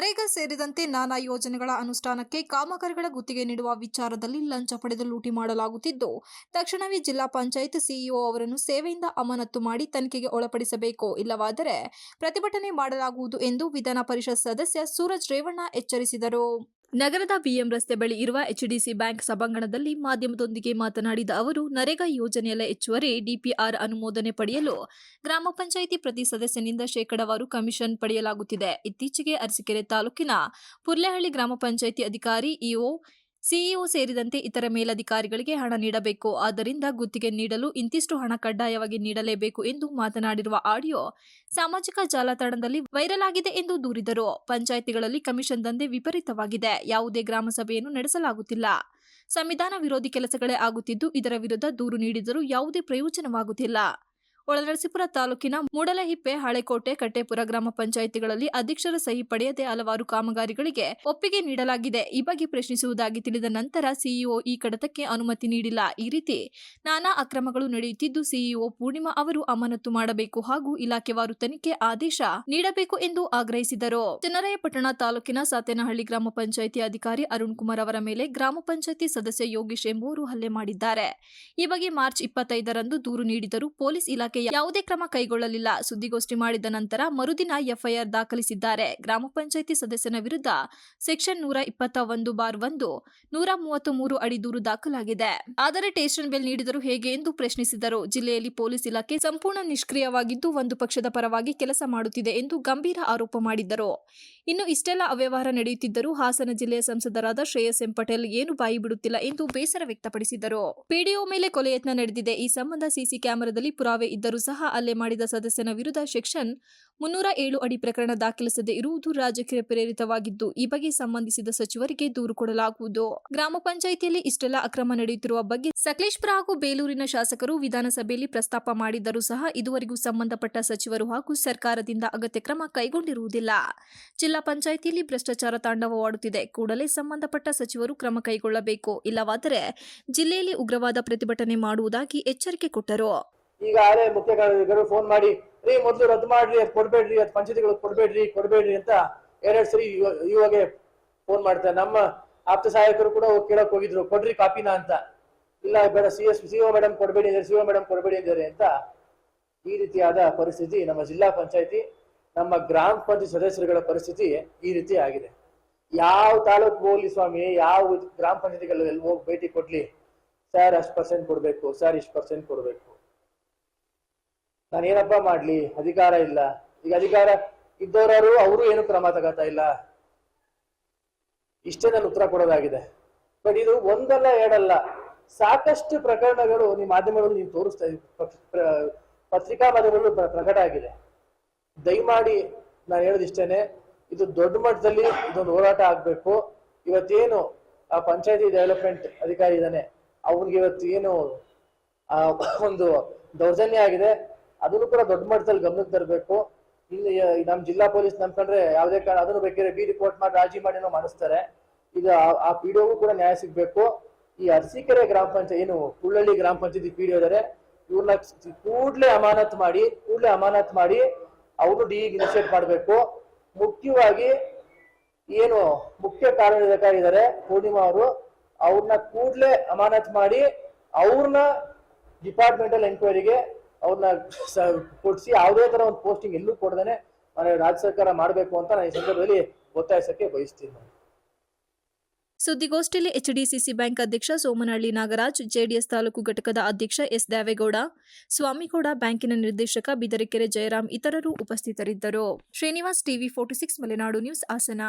ನರೇಗಾ ಸೇರಿದಂತೆ ನಾನಾ ಯೋಜನೆಗಳ ಅನುಷ್ಠಾನಕ್ಕೆ ಕಾಮಗಾರಿಗಳ ಗುತ್ತಿಗೆ ನೀಡುವ ವಿಚಾರದಲ್ಲಿ ಲಂಚ ಪಡೆದು ಲೂಟಿ ಮಾಡಲಾಗುತ್ತಿದ್ದು, ತಕ್ಷಣವೇ ಜಿಲ್ಲಾ ಪಂಚಾಯತ್ ಸಿಇಒ ಅವರನ್ನು ಸೇವೆಯಿಂದ ಅಮಾನತು ಮಾಡಿ ತನಿಖೆಗೆ ಒಳಪಡಿಸಬೇಕು. ಇಲ್ಲವಾದರೆ ಪ್ರತಿಭಟನೆ ಮಾಡಲಾಗುವುದು ಎಂದು ವಿಧಾನ ಪರಿಷತ್ ಸದಸ್ಯ ಸೂರಜ್ ರೇವಣ್ಣ ಎಚ್ಚರಿಸಿದರು. ನಗರದ ಬಿಎಂ ರಸ್ತೆ ಬಳಿ ಇರುವ ಎಚ್ಡಿಸಿ ಬ್ಯಾಂಕ್ ಸಭಾಂಗಣದಲ್ಲಿ ಮಾಧ್ಯಮದೊಂದಿಗೆ ಮಾತನಾಡಿದ ಅವರು, ನರೇಗಾ ಯೋಜನೆಯಲ್ಲ ಹೆಚ್ಚುವರಿ ಡಿಪಿಆರ್ ಅನುಮೋದನೆ ಪಡೆಯಲು ಗ್ರಾಮ ಪಂಚಾಯಿತಿ ಪ್ರತಿ ಸದಸ್ಯನಿಂದ ಶೇಕಡಾವಾರು ಕಮಿಷನ್ ಪಡೆಯಲಾಗುತ್ತಿದೆ. ಇತ್ತೀಚೆಗೆ ಅರಸೀಕೆರೆ ತಾಲೂಕಿನ ಪುರ್ಲೆಹಳ್ಳಿ ಗ್ರಾಮ ಪಂಚಾಯಿತಿ ಅಧಿಕಾರಿ ಇಒ ಸಿಇಒ ಸೇರಿದಂತೆ ಇತರ ಮೇಲಧಿಕಾರಿಗಳಿಗೆ ಹಣ ನೀಡಬೇಕು. ಆದ್ದರಿಂದ ಗುತ್ತಿಗೆ ನೀಡಲು ಇಂತಿಷ್ಟು ಹಣ ಕಡ್ಡಾಯವಾಗಿ ನೀಡಲೇಬೇಕು ಎಂದು ಮಾತನಾಡಿರುವ ಆಡಿಯೋ, ಸಾಮಾಜಿಕ ಜಾಲತಾಣದಲ್ಲಿ ವೈರಲ್ ಆಗಿದೆ ಎಂದು ದೂರಿದರು. ಪಂಚಾಯಿತಿಗಳಲ್ಲಿ ಕಮಿಷನ್ ದಂಧೆ ವಿಪರೀತವಾಗಿದೆ. ಯಾವುದೇ ಗ್ರಾಮ ಸಭೆಯನ್ನು ನಡೆಸಲಾಗುತ್ತಿಲ್ಲ. ಸಂವಿಧಾನ ವಿರೋಧಿ ಕೆಲಸಗಳೇ ಆಗುತ್ತಿದ್ದು, ಇದರ ವಿರುದ್ಧ ದೂರು ನೀಡಿದರೂ ಯಾವುದೇ ಪ್ರಯೋಜನವಾಗುತ್ತಿಲ್ಲ. ಒಳನರಸೀಪುರ ತಾಲೂಕಿನ ಮೂಡಲಹಿಪ್ಪೆ ಹಳೆಕೋಟೆ ಕಟ್ಟೆಪುರ ಗ್ರಾಮ ಪಂಚಾಯಿತಿಗಳಲ್ಲಿ ಅಧ್ಯಕ್ಷರ ಸಹಿ ಪಡೆಯದೆ ಹಲವಾರು ಕಾಮಗಾರಿಗಳಿಗೆ ಒಪ್ಪಿಗೆ ನೀಡಲಾಗಿದೆ. ಈ ಬಗ್ಗೆ ಪ್ರಶ್ನಿಸುವುದಾಗಿ ತಿಳಿದ ನಂತರ ಸಿಇಒ ಈ ಕಡತಕ್ಕೆ ಅನುಮತಿ ನೀಡಿಲ್ಲ. ಈ ರೀತಿ ನಾನಾ ಅಕ್ರಮಗಳು ನಡೆಯುತ್ತಿದ್ದು ಸಿಇಒ ಪೂರ್ಣಿಮಾ ಅವರು ಅಮಾನತು ಮಾಡಬೇಕು ಹಾಗೂ ಇಲಾಖೆವಾರು ತನಿಖೆ ಆದೇಶ ನೀಡಬೇಕು ಎಂದು ಆಗ್ರಹಿಸಿದರು. ಚನ್ನರಾಯಪಟ್ಟಣ ತಾಲೂಕಿನ ಸಾತೇನಹಳ್ಳಿ ಗ್ರಾಮ ಪಂಚಾಯಿತಿ ಅಧಿಕಾರಿ ಅರುಣ್ ಕುಮಾರ್ ಅವರ ಮೇಲೆ ಗ್ರಾಮ ಪಂಚಾಯಿತಿ ಸದಸ್ಯ ಯೋಗೇಶ್ ಎಂಬುವರು ಹಲ್ಲೆ ಮಾಡಿದ್ದಾರೆ. ಈ ಬಗ್ಗೆ ಮಾರ್ಚ್ ಇಪ್ಪತ್ತೈದರಂದು ದೂರು ನೀಡಿದರೂ ಪೊಲೀಸ್ ಇಲಾಖೆ ಯಾವುದೇ ಕ್ರಮ ಕೈಗೊಳ್ಳಲಿಲ್ಲ. ಸುದ್ದಿಗೋಷ್ಠಿ ಮಾಡಿದ ನಂತರ ಮರುದಿನ ಎಫ್ಐಆರ್ ದಾಖಲಿಸಿದ್ದಾರೆ. ಗ್ರಾಮ ಪಂಚಾಯಿತಿ ಸದಸ್ಯನ ವಿರುದ್ಧ ಸೆಕ್ಷನ್ ನೂರ ಇಪ್ಪತ್ತ ಒಂದು ಬಾರ್ ಒಂದು, ನೂರ ಮೂವತ್ತು ಮೂರು ಅಡಿ ದೂರು ದಾಖಲಾಗಿದೆ. ಆದರೆ ಟೇಷನ್ ಬೆಲ್ ನೀಡಿದರು ಹೇಗೆ ಎಂದು ಪ್ರಶ್ನಿಸಿದರು. ಜಿಲ್ಲೆಯಲ್ಲಿ ಪೊಲೀಸ್ ಇಲಾಖೆ ಸಂಪೂರ್ಣ ನಿಷ್ಕ್ರಿಯವಾಗಿದ್ದು ಒಂದು ಪಕ್ಷದ ಪರವಾಗಿ ಕೆಲಸ ಮಾಡುತ್ತಿದೆ ಎಂದು ಗಂಭೀರ ಆರೋಪ ಮಾಡಿದ್ದರು. ಇನ್ನು ಇಷ್ಟೆಲ್ಲ ಅವ್ಯವಹಾರ ನಡೆಯುತ್ತಿದ್ದರೂ ಹಾಸನ ಜಿಲ್ಲೆಯ ಸಂಸದರಾದ ಶ್ರೇಯಸ್ ಎಂ ಪಟೇಲ್ ಏನು ಬಾಯಿ ಬಿಡುತ್ತಿಲ್ಲ ಎಂದು ಬೇಸರ ವ್ಯಕ್ತಪಡಿಸಿದರು. ಪಿಡಿಒ ಮೇಲೆ ಕೊಲೆ ಯತ್ನ ನಡೆದಿದೆ. ಈ ಸಂಬಂಧ ಸಿಸಿ ಕ್ಯಾಮೆರಾದಲ್ಲಿ ಪುರಾವೆ ಇದ್ದರೂ ಸಹ ಹಲ್ಲೆ ಮಾಡಿದ ಸದಸ್ಯನ ವಿರುದ್ಧ ಸೆಕ್ಷನ್ ಮುನ್ನೂರ ಏಳು ಅಡಿ ಪ್ರಕರಣ ದಾಖಲಿಸದೇ ಇರುವುದು ರಾಜಕೀಯ ಪ್ರೇರಿತವಾಗಿದ್ದು, ಈ ಬಗ್ಗೆ ಸಂಬಂಧಿಸಿದ ಸಚಿವರಿಗೆ ದೂರು ಕೊಡಲಾಗುವುದು. ಗ್ರಾಮ ಪಂಚಾಯಿತಿಯಲ್ಲಿ ಇಷ್ಟೆಲ್ಲ ಅಕ್ರಮ ನಡೆಯುತ್ತಿರುವ ಬಗ್ಗೆ ಸಕಲೇಶ್ಪುರ ಹಾಗೂ ಬೇಲೂರಿನ ಶಾಸಕರು ವಿಧಾನಸಭೆಯಲ್ಲಿ ಪ್ರಸ್ತಾಪ ಮಾಡಿದ್ದರೂ ಸಹ ಇದುವರೆಗೂ ಸಂಬಂಧಪಟ್ಟ ಸಚಿವರು ಹಾಗೂ ಸರ್ಕಾರದಿಂದ ಅಗತ್ಯ ಕ್ರಮ ಕೈಗೊಂಡಿರುವುದಿಲ್ಲ. ಜಿಲ್ಲಾ ಪಂಚಾಯಿತಿಯಲ್ಲಿ ಭ್ರಷ್ಟಾಚಾರ ತಾಂಡವವಾಡುತ್ತಿದೆ. ಕೂಡಲೇ ಸಂಬಂಧಪಟ್ಟ ಸಚಿವರು ಕ್ರಮ ಕೈಗೊಳ್ಳಬೇಕು. ಇಲ್ಲವಾದರೆ ಜಿಲ್ಲೆಯಲ್ಲಿ ಉಗ್ರವಾದ ಪ್ರತಿಭಟನೆ ಮಾಡುವುದಾಗಿ ಎಚ್ಚರಿಕೆ ಕೊಟ್ಟರು. ಈಗಾಗಲೇ ಮುಖ್ಯ ಕಾರ್ಯದರ್ಶಿಗಳು ಫೋನ್ ಮಾಡಿ, ರೀ ಮೊದಲು ರದ್ದು ಮಾಡ್ರಿ, ಅದು ಕೊಡ್ಬೇಡ್ರಿ, ಅದು ಪಂಚಾಯತಿಗಳು ಕೊಡ್ಬೇಡ್ರಿ ಕೊಡ್ಬೇಡ್ರಿ ಅಂತ ಎರಡ್ ಸರಿ ಇವ- ಇವಾಗ ಫೋನ್ ಮಾಡ್ತಾರೆ. ನಮ್ಮ ಆಪ್ತ ಸಹಾಯಕರು ಕೂಡ ಕೇಳಕ್ ಹೋಗಿದ್ರು. ಕೊಡ್ರಿ ಕಾಪಿನ ಅಂತ. ಇಲ್ಲ ಬೇಡ, ಸಿ ಎಸ್, ಸಿ ಮೇಡಮ್ ಕೊಡ್ಬೇಡಿ ಅಂದ್ರೆ ಸಿ ಮೇಡಮ್ ಕೊಡ್ಬೇಡಿ ಅಂದರೆ ಅಂತ ಈ ರೀತಿಯಾದ ಪರಿಸ್ಥಿತಿ ನಮ್ಮ ಜಿಲ್ಲಾ ಪಂಚಾಯತಿ, ನಮ್ಮ ಗ್ರಾಮ ಪಂಚಾಯತ್ ಸದಸ್ಯರುಗಳ ಪರಿಸ್ಥಿತಿ ಈ ರೀತಿ ಆಗಿದೆ. ಯಾವ ತಾಲೂಕ್ ಹೋಗ್ಲಿ ಸ್ವಾಮಿ, ಯಾವ ಗ್ರಾಮ ಪಂಚಾಯತಿಗಳಲ್ಲಿ ಹೋಗಿ ಭೇಟಿ ಕೊಡ್ಲಿ? ಸರ್, ಅಷ್ಟು ಪರ್ಸೆಂಟ್ ಕೊಡ್ಬೇಕು, ಸರ್, ಇಷ್ಟು ಪರ್ಸೆಂಟ್ ಕೊಡ್ಬೇಕು. ನಾನು ಏನಪ್ಪ ಮಾಡ್ಲಿ? ಅಧಿಕಾರ ಇಲ್ಲ. ಈಗ ಅಧಿಕಾರ ಇದ್ದವರಾರು ಅವರು ಏನು ಕ್ರಮ ತಗೋತಾ ಇಲ್ಲ? ಇಷ್ಟೇ ನಾನು ಉತ್ತರ ಕೊಡೋದಾಗಿದೆ. ಬಟ್ ಇದು ಒಂದಲ್ಲ ಎರಡಲ್ಲ. ಸಾಕಷ್ಟು ಪ್ರಕರಣಗಳು ನಿಮ್ಮ ಮಾಧ್ಯಮಗಳು ನೀವು ತೋರಿಸ್ತಾ ಪತ್ರಿಕಾ ಮಾಧ್ಯಮಗಳು ಪ್ರ- ಪ್ರಕಟ ಆಗಿದೆ. ದಯಮಾಡಿ ನಾನು ಹೇಳೋದಿಷ್ಟೇನೆ, ಇದು ದೊಡ್ಡ ಮಟ್ಟದಲ್ಲಿ ಇದೊಂದು ಹೋರಾಟ ಆಗ್ಬೇಕು. ಇವತ್ತೇನು ಆ ಪಂಚಾಯತಿ ಡೆವಲಪ್ಮೆಂಟ್ ಅಧಿಕಾರಿ ಇದ್ದಾನೆ, ಅವನಿಗೆ ಇವತ್ತು ಏನು ಒಂದು ದೌರ್ಜನ್ಯ ಆಗಿದೆ. ಅದನ್ನು ಕೂಡ ದೊಡ್ಡ ಮಟ್ಟದಲ್ಲಿ ಗಮನಕ್ಕೆ ತರಬೇಕು. ಇಲ್ಲಿ ನಮ್ಮ ಜಿಲ್ಲಾ ಪೊಲೀಸ್ ನಂಬ್ಕೊಂಡ್ರೆ ಯಾವುದೇ ಕಾರಣ ಅದನ್ನು ಬೇಕಾದ್ರೆ ಬಿ ರಿಪೋರ್ಟ್ ಮಾಡಿ, ರಾಜಿ ಮಾಡಿ ಏನೋ ಮಾಡಿಸ್ತಾರೆ ಈಗ ಆ- ಪಿ ಕೂಡ ನ್ಯಾಯ ಸಿಗಬೇಕು. ಈ ಅರಸೀಕೆರೆ ಗ್ರಾಮ ಪಂಚಾಯತ್, ಏನು ಕುಳ್ಳಳ್ಳಿ ಗ್ರಾಮ ಪಂಚಾಯತಿ ಪಿ ಡಿ ಇದಾರೆ, ಇವ್ರನ್ನ ಕೂಡ್ಲೆ ಅಮಾನತ್ ಮಾಡಿ, ಕೂಡ್ಲೆ ಅಮಾನತ್ ಮಾಡಿ ಅವರು ಡಿ ಇನಿಷಿಯೇಟ್ ಮಾಡಬೇಕು. ಮುಖ್ಯವಾಗಿ ಏನು ಮುಖ್ಯ ಕಾರ್ಯನಿರ್ವಾಹಕ ಇದ್ದಾರೆ ಪೂರ್ಣಿಮಾ ಅವರು, ಅವ್ರನ್ನ ಕೂಡ್ಲೆ ಅಮಾನತ್ ಮಾಡಿ ಅವ್ರನ್ನ ಡಿಪಾರ್ಟ್ಮೆಂಟಲ್ ಎಂಕ್ವೈರಿಗೆ ಅವ್ರನ್ನ ಕೊಡಿಸಿ ಯಾವುದೇ ತರ ಒಂದು ಪೋಸ್ಟಿಂಗ್ ಎಲ್ಲೂ ಕೊಡದೇನೆ ರಾಜ್ಯ ಸರ್ಕಾರ ಮಾಡಬೇಕು ಅಂತ ನಾನು ಈ ಸಂದರ್ಭದಲ್ಲಿ ಒತ್ತಾಯಿಸಕ್ಕೆ ಬಯಸ್ತೀನಿ. ಸುದ್ದಿಗೋಷ್ಠಿಯಲ್ಲಿ ಎಚ್ಡಿಸಿಸಿ ಬ್ಯಾಂಕ್ ಅಧ್ಯಕ್ಷ ಸೋಮನಹಳ್ಳಿ ನಾಗರಾಜ್, ಜೆಡಿಎಸ್ ತಾಲೂಕು ಘಟಕದ ಅಧ್ಯಕ್ಷ ಎಸ್ ದೇವೇಗೌಡ ಸ್ವಾಮಿಗೌಡ ಬ್ಯಾಂಕಿನ ನಿರ್ದೇಶಕ ಬಿದರಕೆರೆ ಜಯರಾಮ್ ಇತರರು ಉಪಸ್ಥಿತರಿದ್ದರು Srinivas TV forty six, Malenadu news, Hassan